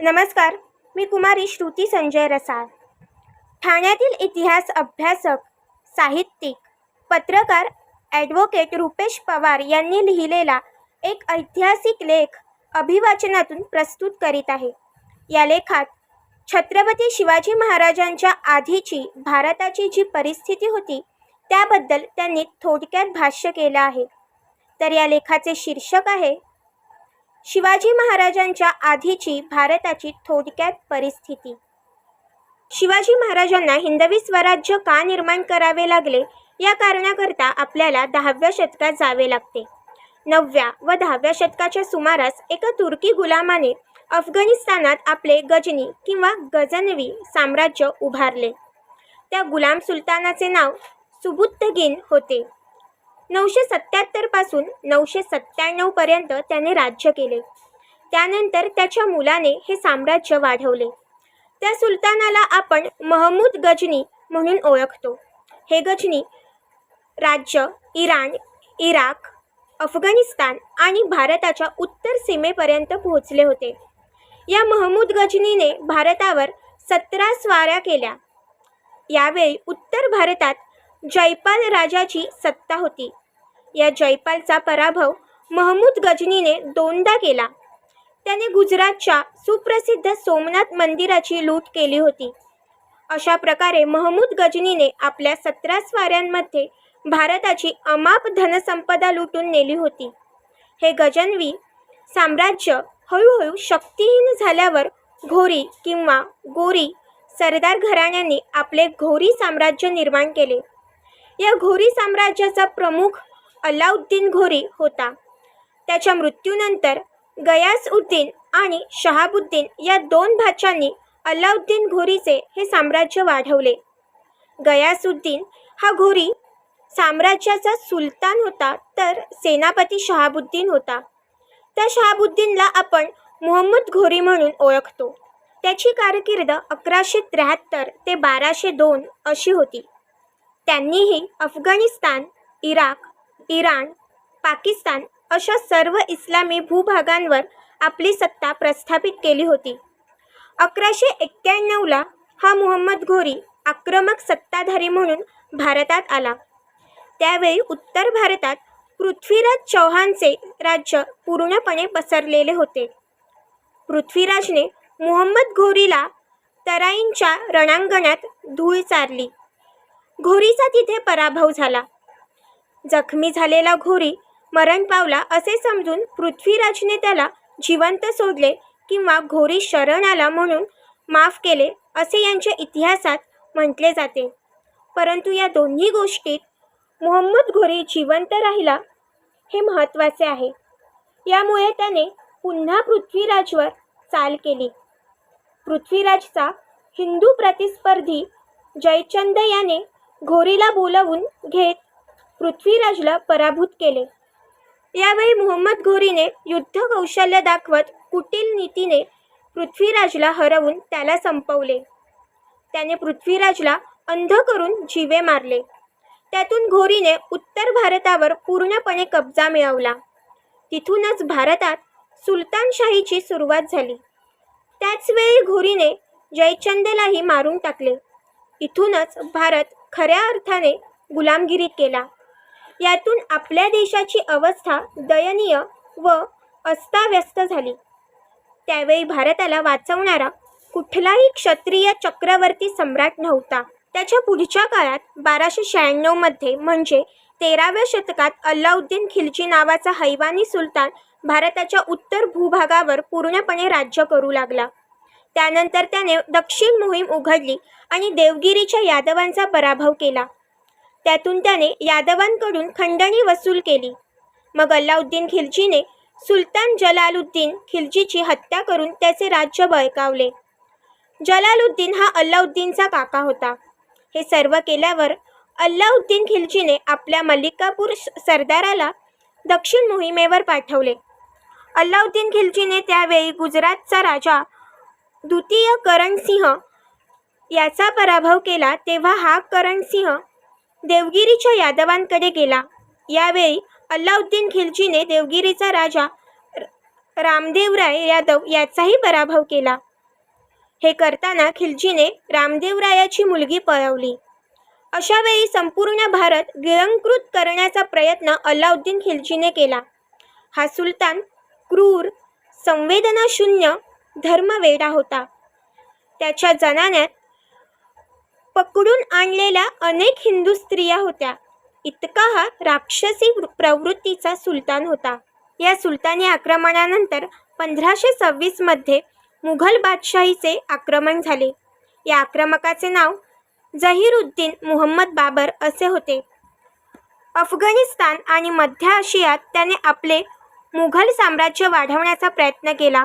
नमस्कार मी कुमारी श्रुती संजय रसाळ. ठाण्यातील इतिहास अभ्यासक साहित्यिक पत्रकार ॲडव्होकेट रुपेश पवार यांनी लिहिलेला एक ऐतिहासिक लेख अभिवाचनातून प्रस्तुत करीत आहे. या लेखात छत्रपती शिवाजी महाराजांच्या आधीची भारताची जी परिस्थिती होती त्याबद्दल त्यांनी थोडक्यात भाष्य केलं आहे. तर या लेखाचे शीर्षक आहे शिवाजी महाराजांच्या आधीची भारताची थोडक्यात परिस्थिती. शिवाजी महाराजांना हिंदवी स्वराज्य का निर्माण करावे लागले? या कारणाकरता आपल्याला दहाव्या शतकात जावे लागते. नवव्या व दहाव्या शतकाच्या सुमारास एका तुर्की गुलामाने अफगाणिस्तानात आपले गजनी किंवा गजनवी साम्राज्य उभारले. त्या गुलाम सुलतानाचे नाव सुबुत्तगीन होते. नऊशे सत्त्याहत्तरपासून नऊशे सत्त्याण्णवपर्यंत त्याने राज्य केले. त्यानंतर त्याच्या मुलाने हे साम्राज्य वाढवले. त्या सुलतानाला आपण महमूद गजनी म्हणून ओळखतो. हे गजनी राज्य इराण इराक अफगाणिस्तान आणि भारताच्या उत्तर सीमेपर्यंत पोहोचले होते. या महमूद गजनीने भारतावर सतरा स्वाऱ्या केल्या. यावेळी उत्तर भारतात जयपाल राजाची सत्ता होती. या जयपालचा पराभव महमूद गजनीने दोनदा केला. त्याने गुजरातच्या सुप्रसिद्ध सोमनाथ मंदिराची लूट केली होती. अशा प्रकारे महमूद गजनीने आपल्या सतरा स्वाऱ्यांमध्ये भारताची अमाप धनसंपदा लुटून नेली होती. हे गजनवी साम्राज्य हळूहळू शक्तिहीन झाल्यावर घोरी किंवा गोरी सरदार घराण्यांनी आपले घोरी साम्राज्य निर्माण केले. या घोरी साम्राज्याचा प्रमुख अल्लाउद्दीन घोरी होता. त्याच्या मृत्यूनंतर गयास उद्दीन आणि शहाबुद्दीन या दोन भाच्यांनी अल्लाउद्दीन घोरीचे हे साम्राज्य वाढवले. गयासुद्दीन हा घोरी साम्राज्याचा सुलतान होता तर सेनापती शहाबुद्दीन होता. त्या शहाबुद्दीनला आपण मोहम्मद घोरी म्हणून ओळखतो. त्याची कारकीर्द अकराशे त्र्याहत्तर ते बाराशे दोन अशी होती. त्यांनीही अफगाणिस्तान इराक इराण पाकिस्तान अशा सर्व इस्लामी भूभागांवर आपली सत्ता प्रस्थापित केली होती. अकराशे एक्क्याण्णवला हा मुहम्मद घोरी आक्रमक सत्ताधारी म्हणून भारतात आला. त्यावेळी उत्तर भारतात पृथ्वीराज चौहानचे राज्य पूर्णपणे पसरलेले होते. पृथ्वीराजने मुहम्मद घोरीला तराईंच्या रणांगणात धूळ चारली. घोरीचा तिथे पराभव झाला. जखमी झालेला घोरी मरण पावला असे समजून पृथ्वीराजने त्याला जिवंत सोडले किंवा घोरी शरण आला म्हणून माफ केले असे यांच्या इतिहासात म्हटले जाते. परंतु या दोन्ही गोष्टीत मोहम्मद घोरी जिवंत राहिला हे महत्त्वाचे आहे. यामुळे त्याने पुन्हा पृथ्वीराजवर चाल केली. पृथ्वीराजचा हिंदू प्रतिस्पर्धी जयचंद याने घोरीला बोलवून घेत पृथ्वीराजला पराभूत केले. यावेळी मोहम्मद घोरीने युद्ध कौशल्य दाखवत कुटील नीतीने पृथ्वीराजला हरवून त्याला संपवले. त्याने पृथ्वीराजला अंध करून जीवे मारले. त्यातून घोरीने उत्तर भारतावर पूर्णपणे कब्जा मिळवला. तिथूनच भारतात सुलतानशाहीची सुरुवात झाली. त्याचवेळी घोरीने जयचंदलाही मारून टाकले. इथूनच भारत खऱ्या अर्थाने गुलामगिरीत केला. यातून आपल्या देशाची अवस्था दयनीय व अस्ताव्यस्त झाली. त्यावेळी भारताला वाचवणारा कुठलाही क्षत्रिय चक्रवर्ती सम्राट नव्हता. त्याच्या पुढच्या काळात बाराशे शहाण्णवमध्ये म्हणजे तेराव्या शतकात अल्लाउद्दीन खिलजी नावाचा हैवानी सुलतान भारताच्या उत्तर भूभागावर पूर्णपणे राज्य करू लागला. त्यानंतर त्याने दक्षिण मोहीम उघडली आणि देवगिरीच्या यादवांचा पराभव केला. त्यातून त्याने यादवांकडून खंडणी वसूल केली. मग अल्लाउद्दीन खिलजीने सुलतान जलालुद्दीन खिलजीची हत्या करून त्याचे राज्य बळकावले. जलालुद्दीन हा अल्लाउद्दीनचा काका होता. हे सर्व केल्यावर अल्लाउद्दीन खिलजीने आपल्या मल्लिकापूर सरदाराला दक्षिण मोहिमेवर पाठवले. अल्लाउद्दीन खिलजीने त्यावेळी गुजरातचा राजा द्वितीय करणसिंह याचा पराभव केला तेव्हा हा करणसिंह देवगिरीच्या यादवांकडे गेला. यावेळी अल्लाउद्दीन खिलजीने देवगिरीचा राजा र- रामदेवराय यादव याचाही पराभव केला. हे करताना खिलजीने रामदेवरायाची मुलगी पळवली. अशा वेळी संपूर्ण भारत गिळंकृत करण्याचा प्रयत्न अल्लाउद्दीन खिलजीने केला. हा सुलतान क्रूर संवेदनाशून्य धर्मवेडा होता. त्याच्या जनान्यात पकडून आणलेल्या अनेक हिंदू स्त्रिया होत्या. इतका हा राक्षसी प्रवृत्तीचा सुलतान होता. या सुलतानी आक्रमणानंतर पंधराशे सव्वीसमध्ये मुघल बादशाहीचे आक्रमण झाले. या आक्रमकाचे नाव जहीरुद्दीन मुहम्मद बाबर असे होते. अफगाणिस्तान आणि मध्य आशियात त्याने आपले मुघल साम्राज्य वाढवण्याचा प्रयत्न केला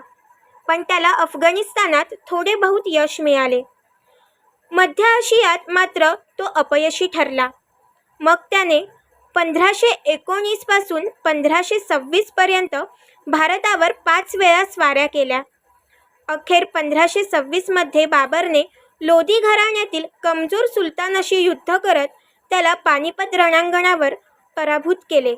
पण त्याला अफगाणिस्तानात थोडे बहुत यश मिळाले. मध्य आशियात मात्र तो अपयशी ठरला. मग त्याने पंधराशे एकोणीसपासून पंधराशे सव्वीसपर्यंत भारतावर पाच वेळा स्वाऱ्या केल्या. अखेर पंधराशे सव्वीसमध्ये बाबरने लोधी घराण्यातील कमजोर सुलतानाशी युद्ध करत त्याला पानिपत रणांगणावर पराभूत केले.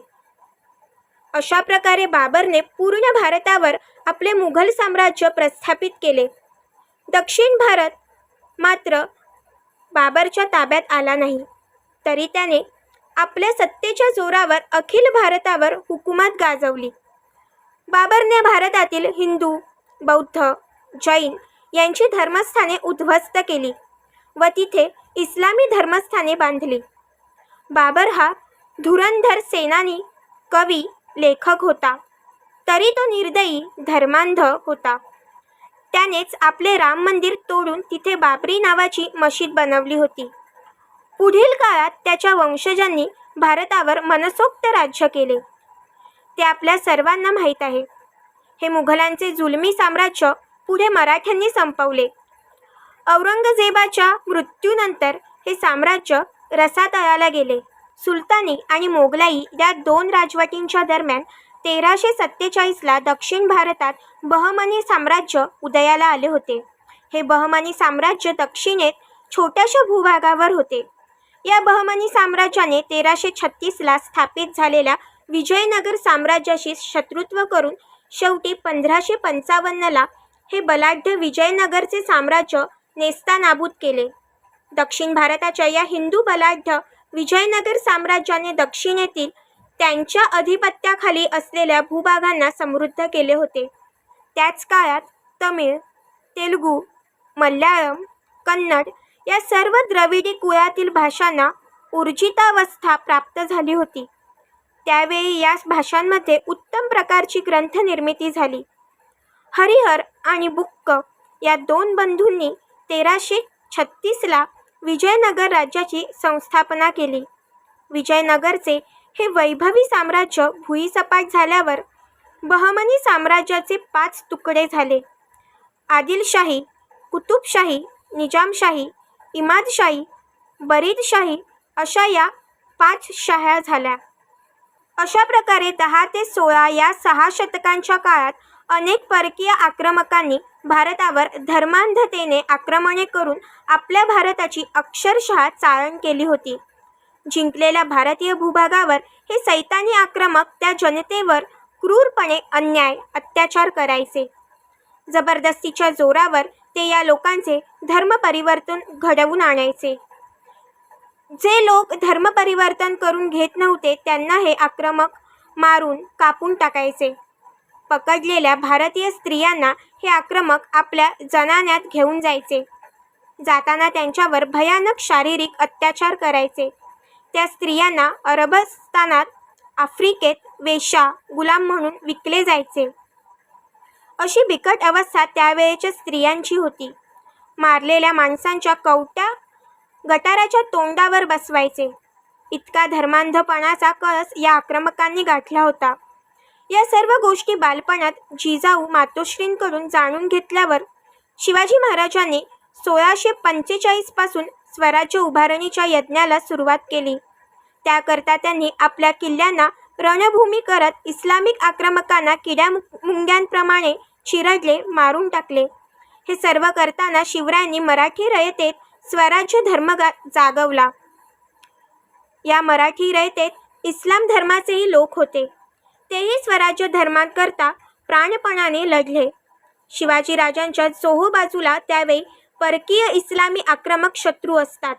अशा प्रकारे बाबरने पूर्ण भारतावर आपले मुघल साम्राज्य प्रस्थापित केले. दक्षिण भारत मात्र बाबरच्या ताब्यात आला नाही. तरी त्याने आपल्या सत्तेच्या जोरावर अखिल भारतावर हुकूमत गाजवली. बाबरने भारतातील हिंदू बौद्ध जैन यांची धर्मस्थाने उद्ध्वस्त केली व तिथे इस्लामी धर्मस्थाने बांधली. बाबर हा धुरंधर सेनानी कवी लेखक होता. तरी तो निर्दयी धर्मांध होता. त्यानेच आपले राम मंदिर तोडून तिथे बाबरी नावाची मशीद बनवली होती. पुढील काळात त्याच्या वंशजांनी भारतावर मनसोक्त राज्य केले. ते आपल्या सर्वांना माहीत आहे. हे मुघलांचे जुलमी साम्राज्य पुढे मराठ्यांनी संपवले. औरंगजेबाच्या मृत्यूनंतर हे साम्राज्य रसातळाला गेले. सुलतानी आणि मोगलाई या दोन राजवटींच्या दरम्यान तेराशे सत्तेचाळीसला दक्षिण भारतात बहमनी साम्राज्य उदयाला आले होते. हे बहमनी साम्राज्य दक्षिणेत छोट्याशा भूभागावर होते. या बहमनी साम्राज्याने तेराशे छत्तीसला स्थापित झालेल्या विजयनगर साम्राज्याशी शत्रुत्व करून शेवटी पंधराशे पंचावन्नला हे बलाढ्य विजयनगरचे साम्राज्य नेस्तानाबूत केले. दक्षिण भारताच्या या हिंदू बलाढ्य विजयनगर साम्राज्याने दक्षिणेतील त्यांच्या अधिपत्याखाली असलेल्या भूभागांना समृद्ध केले होते. त्याच काळात तमिळ तेलुगू मल्याळम कन्नड या सर्व द्रविडी कुळातील भाषांना ऊर्जितावस्था प्राप्त झाली होती. त्यावेळी या भाषांमध्ये उत्तम प्रकारची ग्रंथनिर्मिती झाली. हरिहर आणि बुक्क या दोन बंधूंनी तेराशे छत्तीसला विजयनगर राज्याची संस्थापना केली. विजयनगरचे हे वैभवी साम्राज्य भुईसपाट झाल्यावर बहमनी साम्राज्याचे पाच तुकडे झाले. आदिलशाही कुतुबशाही निजामशाही इमादशाही बरीदशाही अशा या पाच शाह्या झाल्या. अशा प्रकारे दहा ते सोळा या सहा शतकांच्या काळात अनेक परकीय आक्रमकांनी भारतावर धर्मांधतेने आक्रमणे करून आपल्या भारताची अक्षरशः चाळण केली होती. जिंकलेल्या भारतीय भूभागावर हे सैतानी आक्रमक त्या जनतेवर क्रूरपणे अन्याय अत्याचार करायचे. जबरदस्तीच्या जोरावर ते या लोकांचे धर्मपरिवर्तन घडवून आणायचे. जे लोक धर्मपरिवर्तन करून घेत नव्हते त्यांना हे आक्रमक मारून कापून टाकायचे. पकडलेल्या भारतीय स्त्रियांना हे आक्रमक आपल्या जनान्यात घेऊन जायचे. जाताना त्यांच्यावर भयानक शारीरिक अत्याचार करायचे. त्या स्त्रियांना अरबस्थानात आफ्रिकेत वेशा गुलाम म्हणून विकले जायचे. अशी बिकट अवस्था त्यावेळेच्या स्त्रियांची होती. मारलेल्या माणसांच्या कवट्या गटाराच्या तोंडावर बसवायचे. इतका धर्मांधपणाचा कळस या आक्रमकांनी गाठला होता. या सर्व गोष्टी बालपणात जिजाऊ मातोश्रींकडून जाणून घेतल्यावर शिवाजी महाराजांनी सोळाशे पंचेचाळीसपासून स्वराज्य उभारणीच्या यज्ञाला सुरुवात केली. त्याकरता त्यांनी आपल्या किल्ल्यांना रणभूमी करत इस्लामिक आक्रमकांना किड्या मुंग्यांप्रमाणे चिरडले मारून टाकले. हे सर्व करताना शिवरायांनी मराठी रयतेत स्वराज्य धर्म जागवला. या मराठी रयतेत इस्लाम धर्माचेही लोक होते. तेही स्वराज्य धर्माकरता प्राणपणाने लढले. शिवाजी राजांच्या चोहो बाजूला त्यावेळी परकीय इस्लामी आक्रमक शत्रू असतात.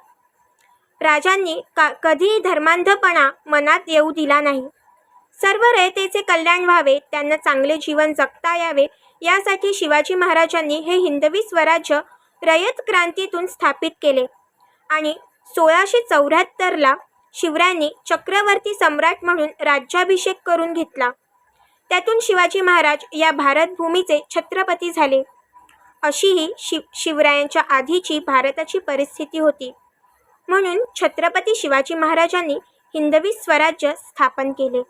राजांनी का कधीही धर्मांधपणा मनात येऊ दिला नाही. सर्व रयतेचे कल्याण व्हावे त्यांना चांगले जीवन जगता यावे यासाठी शिवाजी महाराजांनी हे हिंदवी स्वराज्य रयत क्रांतीतून स्थापित केले. आणि सोळाशे चौऱ्याहत्तरला शिवरायांनी चक्रवर्ती सम्राट म्हणून राज्याभिषेक करून घेतला. त्यातून शिवाजी महाराज या भारतभूमीचे छत्रपती झाले. अशी ही शिव शिवरायांच्या आधीची भारताची परिस्थिती होती. म्हणून छत्रपती शिवाजी महाराजांनी हिंदवी स्वराज्य स्थापन केले.